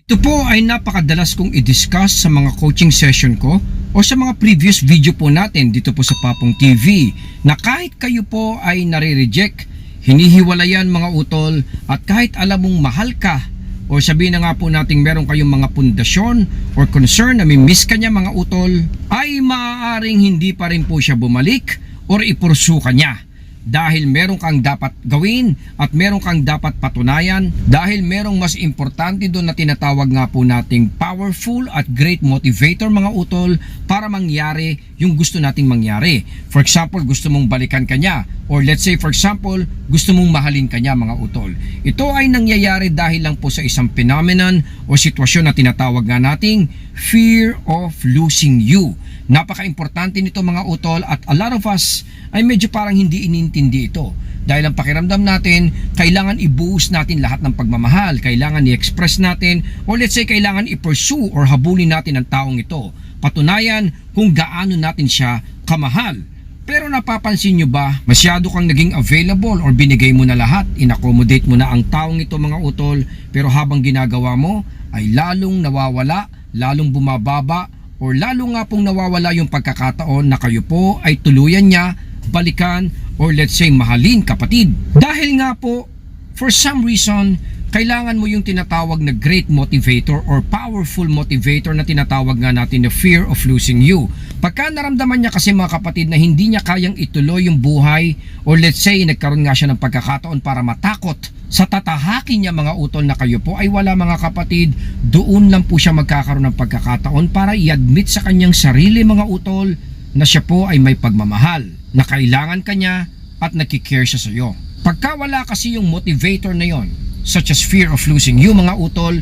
Ito po ay napakadalas kong i-discuss sa mga coaching session ko o sa mga previous video po natin dito po sa Papong TV na kahit kayo po ay nare-reject, hinihiwalayan mga utol at kahit alam mong mahal ka o sabihin na nga po nating meron kayong mga pundasyon or concern na may miss ka niya mga utol ay maaaring hindi pa rin po siya bumalik or ipursu ka niya dahil meron kang dapat gawin at meron kang dapat patunayan dahil merong mas importante doon na tinatawag nga po nating powerful at great motivator mga utol para mangyari yung gusto nating mangyari. For example, gusto mong balikan kanya or let's say for example, gusto mong mahalin kanya mga utol. Ito ay nangyayari dahil lang po sa isang phenomenon o sitwasyon na tinatawag nga nating fear of losing you. Napaka-importante nito mga utol at a lot of us ay medyo parang hindi inintindi ito. Dahil ang pakiramdam natin, kailangan i-boost natin lahat ng pagmamahal, kailangan i-express natin, or let's say kailangan i-pursue or habulin natin ang taong ito. Patunayan kung gaano natin siya kamahal. Pero napapansin nyo ba, masyado kang naging available or binigay mo na lahat, inaccommodate mo na ang taong ito mga utol, pero habang ginagawa mo ay lalong nawawala, lalong bumababa, or lalo nga pong nawawala yung pagkakataon na kayo po ay tuluyan niya, balikan, or let's say mahalin kapatid. Dahil nga po, for some reason, kailangan mo yung tinatawag na great motivator or powerful motivator na tinatawag nga natin na fear of losing you. Pagka naramdaman niya kasi mga kapatid na hindi niya kayang ituloy yung buhay or let's say nagkaroon nga siya ng pagkakataon para matakot sa tatahakin niya mga utol na kayo po ay wala mga kapatid, doon lang po siya magkakaroon ng pagkakataon para i-admit sa kanyang sarili mga utol na siya po ay may pagmamahal, na kailangan kanya at nakikare siya sa iyo. Pagka wala kasi yung motivator na yon, such as fear of losing you mga utol,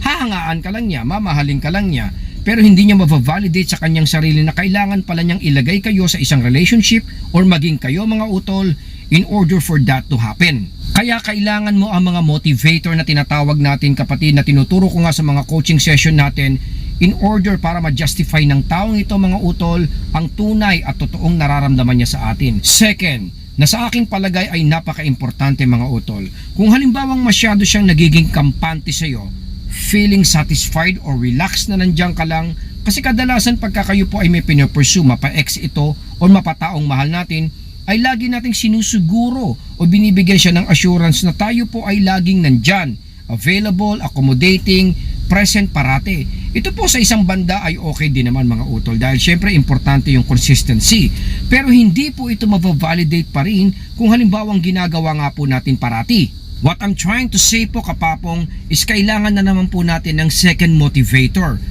hahangaan ka lang niya, mamahalin ka lang niya, pero hindi niya ma-validate sa kanyang sarili na kailangan pala niyang ilagay kayo sa isang relationship or maging kayo mga utol in order for that to happen. Kaya kailangan mo ang mga motivator na tinatawag natin kapatid na tinuturo ko nga sa mga coaching session natin in order para ma-justify ng taong ito mga utol ang tunay at totoong nararamdaman niya sa atin. Second, na sa aking palagay ay napaka-importante mga utol. Kung halimbawang masyado siyang nagiging kampante sa iyo, feeling satisfied or relaxed na nandiyan ka lang, kasi kadalasan pagka kayo po ay may pinapursue, mapa-ex ito o mapataong mahal natin, ay lagi nating sinusiguro o binibigyan siya ng assurance na tayo po ay laging nandyan, available, accommodating, present parate. Ito po sa isang banda ay okay din naman mga utol dahil syempre importante yung consistency. Pero hindi po ito mabavalidate pa rin kung halimbawang ginagawa nga po natin parati. What I'm trying to say po kapapong is kailangan na naman po natin ng second motivator.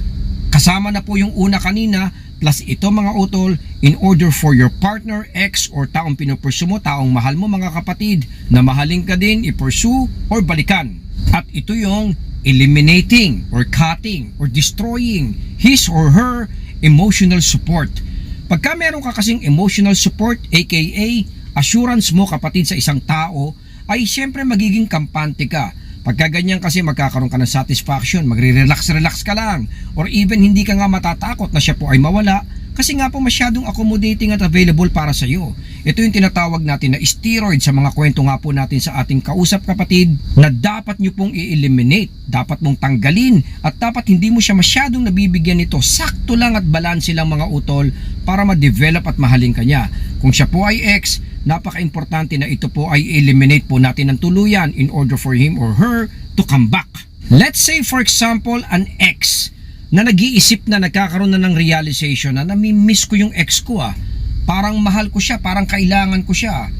Kasama na po yung una kanina plus ito mga utol in order for your partner, ex or taong pinupursu mo, taong mahal mo mga kapatid na mahalin ka din, i-pursue or balikan. At ito yung eliminating or cutting or destroying his or her emotional support. Pagka meron ka kasing emotional support aka assurance mo kapatid sa isang tao ay siyempre magiging kampante ka. Pagka ganyan kasi magkakaroon ka ng satisfaction, magre-relax-relax ka lang or even hindi ka nga matatakot na siya po ay mawala kasi nga po masyadong accommodating at available para sa iyo. Ito yung tinatawag natin na steroid sa mga kwento nga po natin sa ating kausap kapatid na dapat nyo pong i-eliminate, dapat mong tanggalin at dapat hindi mo siya masyadong nabibigyan nito. Sakto lang at balanse lang mga utol para ma-develop at mahalin kanya. Kung siya po ay ex, napaka-importante na ito po ay eliminate po natin ng tuluyan in order for him or her to come back. Let's say for example an ex na nag-iisip na nagkakaroon na ng realization na nami-miss ko yung ex ko ah. Parang mahal ko siya, parang kailangan ko siya.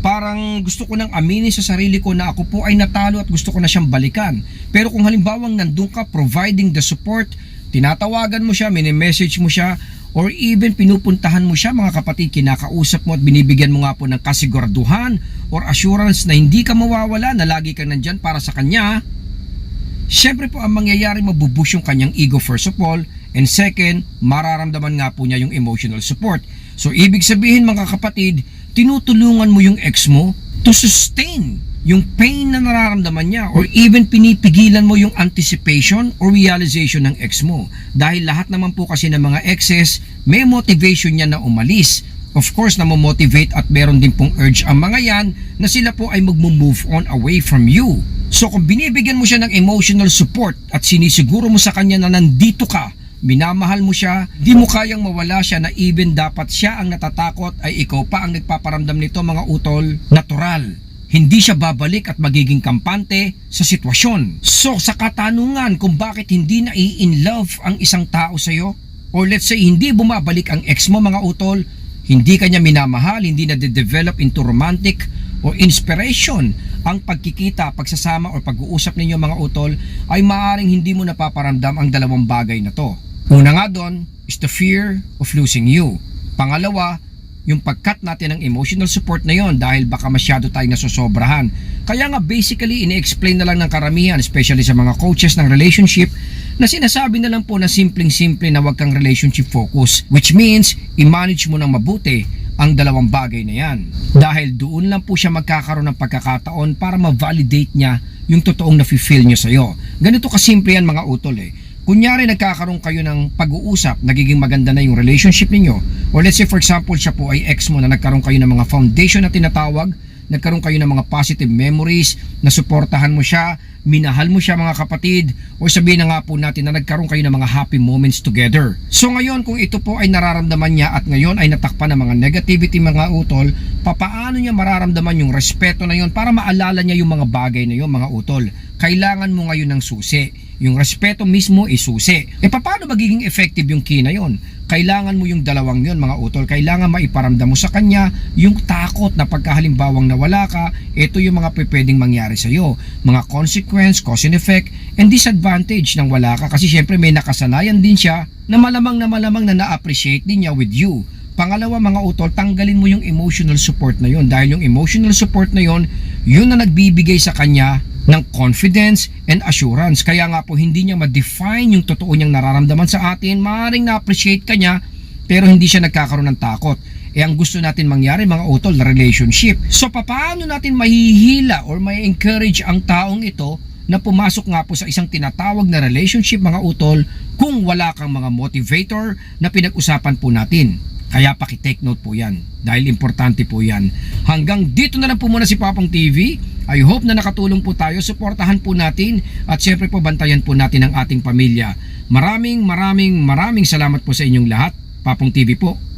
Parang gusto ko nang aminin sa sarili ko na ako po ay natalo at gusto ko na siyang balikan. Pero kung halimbawang nandun ka providing the support, tinatawagan mo siya, mini-message mo siya, or even pinupuntahan mo siya mga kapatid, kinakausap mo at binibigyan mo nga po ng kasiguraduhan or assurance na hindi ka mawawala, na lagi kang nandyan para sa kanya, Siyempre po ang mangyayari mabubush yung kanyang ego first of all and second, mararamdaman nga po niya yung emotional support. So ibig sabihin mga kapatid, tinutulungan mo yung ex mo to sustain yung pain na nararamdaman niya or even pinipigilan mo yung anticipation or realization ng ex mo. Dahil lahat naman po kasi ng mga exes, may motivation niya na umalis. Of course, na motivate at meron din pong urge ang mga yan na sila po ay mag-move on away from you. So kung binibigyan mo siya ng emotional support at sinisiguro mo sa kanya na nandito ka, minamahal mo siya, di mo kayang mawala siya na even dapat siya ang natatakot ay ikaw pa ang nagpaparamdam nito mga utol, natural. Hindi siya babalik at magiging kampante sa sitwasyon. So sa katanungan kung bakit hindi na in love ang isang tao sa'yo, or let's say hindi bumabalik ang ex mo mga utol, hindi kanya minamahal, hindi na develop into romantic o inspiration ang pagkikita, pagsasama o pag-uusap ninyo mga utol ay maaring hindi mo napaparamdam ang dalawang bagay na to. Una nga doon is the fear of losing you. Pangalawa, yung pagkat natin ng emotional support na yon dahil baka masyado tayong nasosobrahan. Kaya nga basically ini-explain na lang ng karamihan especially sa mga coaches ng relationship na sinasabi na lang po na simpleng-simple na wag kang relationship focus which means i-manage mo ng mabuti ang dalawang bagay na yan. Dahil doon lang po siya magkakaroon ng pagkakataon para ma-validate niya yung totoong nafe-feel niya sa'yo. Ganito kasimple yan mga utol eh. Kunyari nagkakaroon kayo ng pag-uusap, nagiging maganda na yung relationship ninyo. Or let's say for example siya po ay ex mo na nagkaroon kayo ng mga foundation na tinatawag, nagkaroon kayo ng mga positive memories, na suportahan mo siya, minahal mo siya mga kapatid, o sabihin na nga po natin na nagkaroon kayo ng mga happy moments together. So ngayon kung ito po ay nararamdaman niya at ngayon ay natakpan ng mga negativity mga utol, papaano niya mararamdaman yung respeto na yon para maalala niya yung mga bagay na yon mga utol? Kailangan mo ngayon ng susi. Yung respeto mismo is susi. E paano magiging effective yung key na yon? Kailangan mo yung dalawang yon mga utol. Kailangan maiparamdam mo sa kanya yung takot na pagkahalimbawang nawala ka, ito yung mga pwedeng mangyari sa iyo. Mga consequence, cause and effect, and disadvantage ng wala ka kasi syempre may nakasanayan din siya na malamang na malamang na na-appreciate din niya with you. Pangalawa mga utol, tanggalin mo yung emotional support na yon dahil yung emotional support na yon, yun na nagbibigay sa kanya ng confidence and assurance. Kaya nga po hindi niya ma-define yung totoo niyang nararamdaman sa atin. Maaaring na-appreciate ka niya pero hindi siya nagkakaroon ng takot. Eh ang gusto natin mangyari mga utol, na relationship. So paano natin mahihila or may encourage ang taong ito na pumasok nga po sa isang tinatawag na relationship mga utol kung wala kang mga motivator na pinag-usapan po natin. Kaya paki-take note po yan dahil importante po yan. Hanggang dito na lang po muna si Papong TV. I hope na nakatulong po tayo. Suportahan po natin at syempre po bantayan po natin ang ating pamilya. Maraming maraming maraming salamat po sa inyong lahat. Papong TV po.